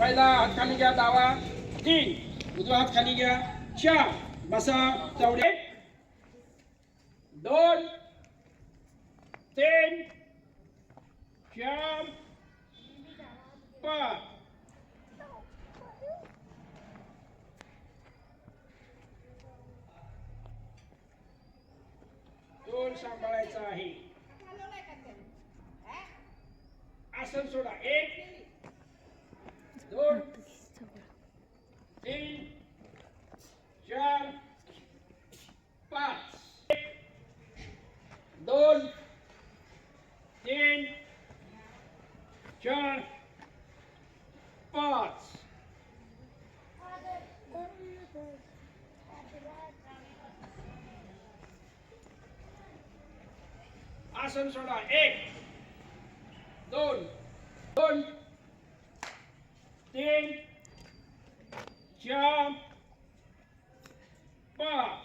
पहिला हात खाली घ्या डावा. तीन. उजवा हात खाली घ्या. चार. बसा चौडे. दोन. तीन. चार. पाच. दोन सांभाळायचं आहे. आसन सोडा. एक दोन तीन चार पाच एक, दोन तीन चार पाच आसन सोडा. एक दोन दोन तीन चार पाच.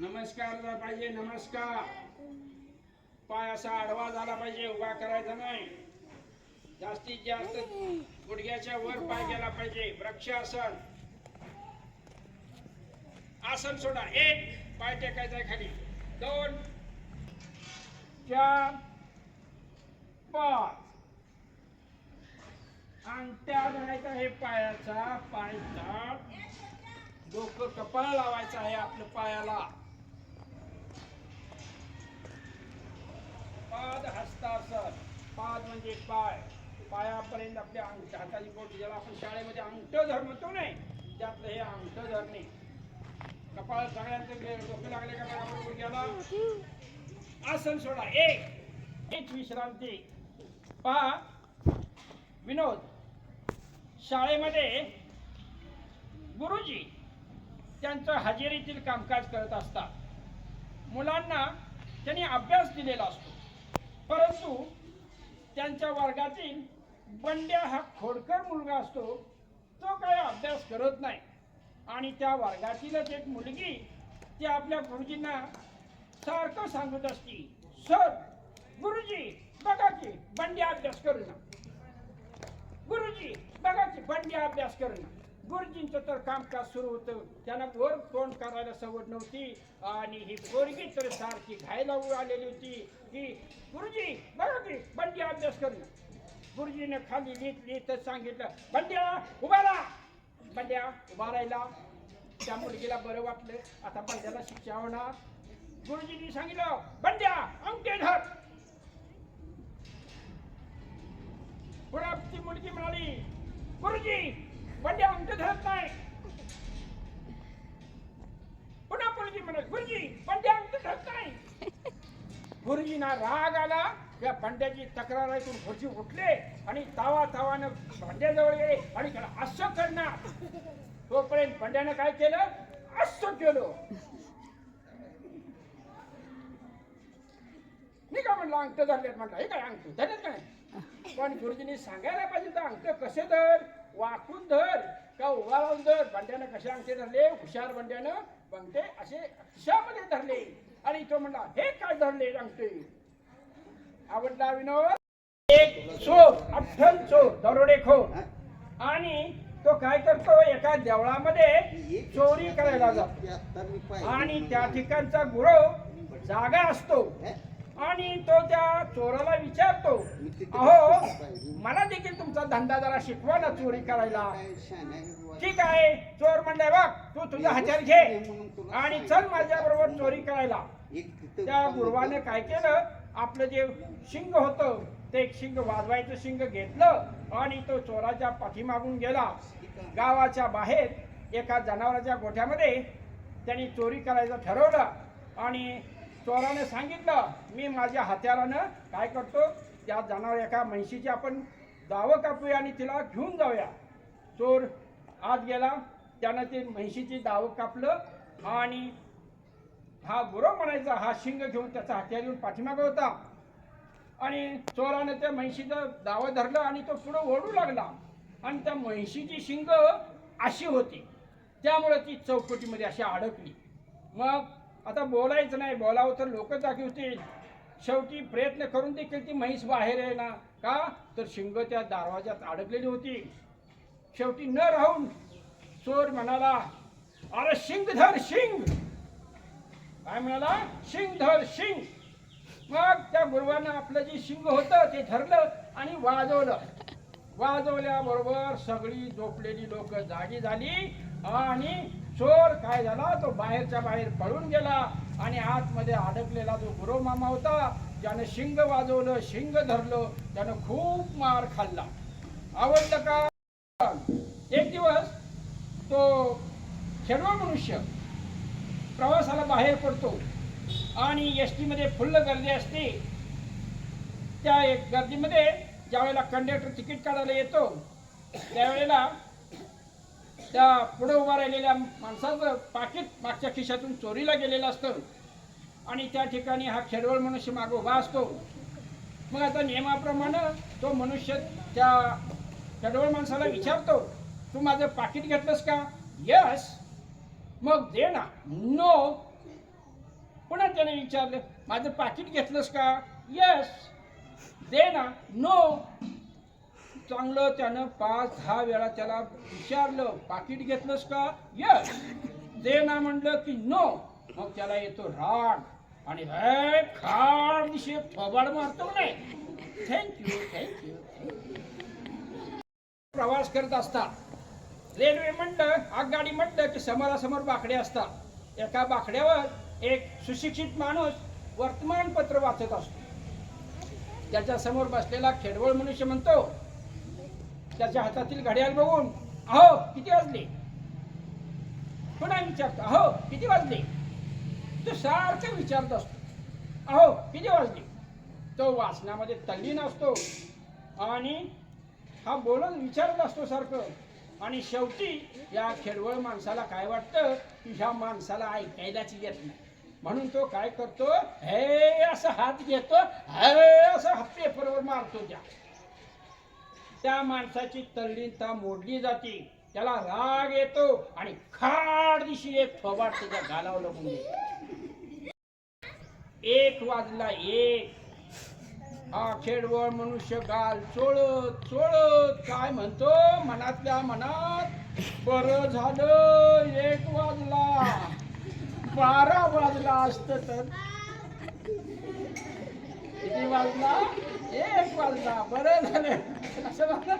नमस्कार पाहिजे नमस्कार. पाय असा आडवा झाला पाहिजे उभा करायचा नाही. जास्तीत जास्त गुडघ्याच्या वर पाय गेला पाहिजे. वृक्षासन आसन. सोडा. एक पाय टेकायचा खाली. दोन चार पाच. अंगठ्या धरायचा आहे पायाचा. पाय डोकं कपाळ लावायचं आहे आपल्या पायाला. म्हणजे पाय पायापर्यंत आपल्या अंगठ्या हाताची बोट ज्याला आपण शाळेमध्ये अंगठ धर म्हणतो नाही त्यातलं हे अंगठ धरणे. कपाळ सगळ्यांचं डोकं लागले का गुडघ्याला? आसन सोडा. एक एक विश्रांती. पहा विनोद. शाळेमध्ये गुरुजी त्यांचं हजेरीतील कामकाज करत असतात. मुलांना त्यांनी अभ्यास दिलेला असतो. परंतु त्यांच्या वर्गातील बंड्या हा खोडकर मुलगा असतो तो काही अभ्यास करत नाही. आणि त्या वर्गातीलच एक मुलगी ती आपल्या गुरुजींना सारखं सांगत असती सर गुरुजी बघा की बंड्या अभ्यास करू गुरुजी बघा की बंड्या अभ्यास करू गुरुजींचं तर कामकाज सुरू होतं. त्यांना वर तोंड करायला सवड नव्हती. आणि ही पोरगी तर सारखी घायला आलेली होती. की गुरुजी बघा की बंड्या अभ्यास करू गुरुजीने खाली लिहित लिहितच सांगितलं बंड्या उभारा बंड्या उभा राहिला. त्या मुलगीला बरं वाटलं. आता बंड्याला शिक्षा होणार. गुरुजींनी सांगितलं बंड्या अंगठे धर. पुढे ती मुलगी म्हणाली गुरुजी बंड्या अंगठे धरत नाही पुन्हा गुरुजी बंड्या अंगठे धरत नाही गुरुजींना राग आला या भांड्याची तक्रार ऐकून खुर्ची उठले आणि तावा तावानं भांड्याजवळ गेले आणि त्याला असं करणार तोपर्यंत बंड्यानं काय केलं? असं केलं मी का म्हणलं अंगठ धरलेत? म्हटलं हे काय अंगठ? धरलेत काय पण गुरुजींनी सांगायला पाहिजे तर अंगठ कसे धर? वाकून धर का उभा राहून धर. बंड्यानं कसे अंगठे धरले? हुशार बंड्यानं बंगटे असे खिशामध्ये धरले. आणि तो म्हणला हे काय धरले अंगठे आवडला विनोद? एक चोर अठ्ठल चोर दरोडेखोर आणि तो काय करतो? एका देवळामध्ये चोरी करायला जातो. आणि त्या ठिकाणचा गुरव जागा असतो. आणि तो त्या चोराला विचारतो अहो मला देखील तुमचा धंदा जरा शिकवा ना चोरी करायला. ठीक आहे चोर म्हणलाय बघ तू तुझा हत्यार घे आणि चल माझ्या बरोबर चोरी करायला. त्या गुरुवाने काय केलं आपलं जे शिंग होतं ते एक शिंग वाजवायचं शिंग घेतलं आणि तो चोराच्या पाठीमागून गेला. गावाच्या बाहेर एका जनावराच्या गोठ्यामध्ये त्यांनी चोरी करायचं ठरवलं आणि चोराने सांगितलं मी माझ्या हत्यारानं काय करतो? त्या जनावर एका म्हैशीची आपण दावं कापूया आणि तिला घेऊन जाऊया. चोर आत गेला. त्यानं ते म्हैशीची दावं कापलं आणि हा गुरु म्हणायचा हा शिंग घेऊन त्याचा हत्यार येऊन पाठीमागं होता. आणि चोरानं त्या म्हैशीचं दावं धरलं आणि तो पुढं ओढू लागला. आणि त्या म्हैशीची शिंग अशी होती. त्यामुळे ती चौकटीमध्ये अशी अडकली. मग आता बोलायचं नाही बोलावं तर लोक दाखवतील शेवटी प्रयत्न करून देखील ती म्हैस बाहेर आहे ना का? तर शिंग त्या दरवाजात अडकलेली होती. शेवटी न राहून चोर म्हणाला अरे शिंग धर शिंग! काय म्हणाला? शिंग धर शिंग! मग त्या गुरुवानं आपलं जे शिंग होतं ते धरलं आणि वाजवलं. वाजवल्याबरोबर सगळी झोपलेली लोक जागी झाली आणि चोर काय झाला? तो बाहेरच्या बाहेर पळून गेला आणि आतमध्ये अडकलेला जो गुरु मामा होता ज्यानं शिंग वाजवलं शिंग धरलं त्यानं खूप मार खाल्ला. आवडलं का? एक दिवस तो खेळवा मनुष्य प्रवासाला बाहेर पडतो आणि एस टीमध्ये फुल्ल गर्दी असते. त्या एक गर्दीमध्ये ज्यावेळेला कंडक्टर तिकीट काढायला येतो त्यावेळेला त्या पुढे उभा राहिलेल्या माणसाचं पाकिट मागच्या खिशातून चोरीला गेलेलं असतं. आणि त्या ठिकाणी हा खेडवळ मनुष्य मागं उभा असतो. मग आता नियमाप्रमाणे तो मनुष्य त्या खेडवळ माणसाला विचारतो तू माझं पाकिट घेतलंस का? यस मग दे ना. नो पुन्हा त्याने विचारलं माझं पाकिट घेतलंस का? यस दे ना. नो चांगलं त्यानं पाच दहा वेळा त्याला विचारलं पाकिट घेतलंस का? यस दे ना म्हणलं की नो मग त्याला येतो राग. आणि हे खाड दिशे थोबाड मारतो नाही? थँक्यू थँक्यू प्रवास करत असतात रेल्वे म्हणलं आगगाडी म्हणलं की समोरासमोर बाकडे असतात एका बाकड्यावर एक सुशिक्षित माणूस वर्तमानपत्र वाचत असतो. त्याच्यासमोर बसलेला खेडवळ मनुष्य म्हणतो त्याच्या हातातील घड्याळ बघून अहो किती वाजले? पुन्हा विचारतो अहो किती वाजले? तो सारखं विचारत असतो अहो किती वाजले? तो वाचनामध्ये तल्लीन असतो आणि हा बोलत विचारत असतो सारखं. आणि शेवटी या खेडवळ माणसाला काय वाटतं? की ह्या माणसाला ऐकायलाच येत नाही. म्हणून तो काय करतो? हे असं हात घेतो हे असं हप्पे पेपरवर मारतो त्या. त्या माणसाची तल्लीनता मोडली जाते. त्याला राग येतो आणि खाड दिशी एक थोबाड त्याच्या गालावर लागून एक वाजला एक. हा खेडवळ मनुष्य गाल चोळत चोळत काय म्हणतो? मनातल्या मनात बर झालं. एक वाजला. बारा वाजला असत तर. किती वाजला? एक वाजला बरं झालं असं म्हणतात